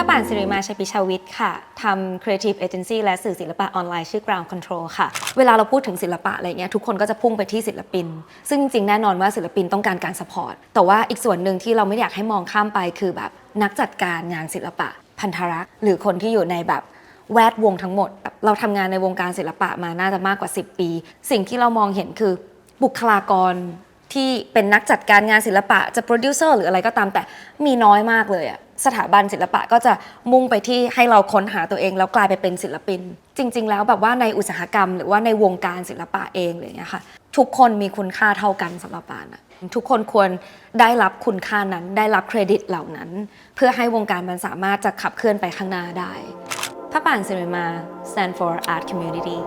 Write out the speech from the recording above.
ถ้าป่านสิริมาชัยปิชาวิทย์ค่ะทำ Creative Agency และสื่อศิลปะออนไลน์ชื่อ Ground Control ค่ะ เวลาเราพูดถึงศิลปะอะไรเงี้ยทุกคนก็จะพุ่งไปที่ศิลปิน ซึ่งจริงๆแน่นอนว่าศิลปินต้องการการสปอร์ต แต่ว่าอีกส่วนหนึ่งที่เราไม่อยากให้มองข้ามไปคือแบบนักจัดการงานศิลปะ พันธรักษ์หรือคนที่อยู่ในแบบแวดวงทั้งหมด เราทำงานในวงการศิลปะมาน่าจะมากกว่า 10 ปี สิ่งที่เรามองเห็นคือบุคลากร ที่เป็นนักจัดการงานศิลปะจะโปรดิวเซอร์หรืออะไรก็ตามแต่มีน้อยมากเลยอะสถาบันศิลปะก็จะมุ่งไปที่ให้เราค้นหาตัวเอง แล้วกลายไปเป็นศิลปิน จริง ๆ แล้วแบบว่าในอุตสาหกรรม หรือว่าในวงการศิลปะเองอะไรอย่างเงี้ยค่ะทุกคนมีคุณค่าเท่ากันสำหรับปานอะทุกคนควรได้รับคุณค่านั้นได้รับเครดิตเหล่านั้น เพื่อให้วงการมันสามารถจะขับเคลื่อนไปข้างหน้าได้พระป่านสิริมา stand for art community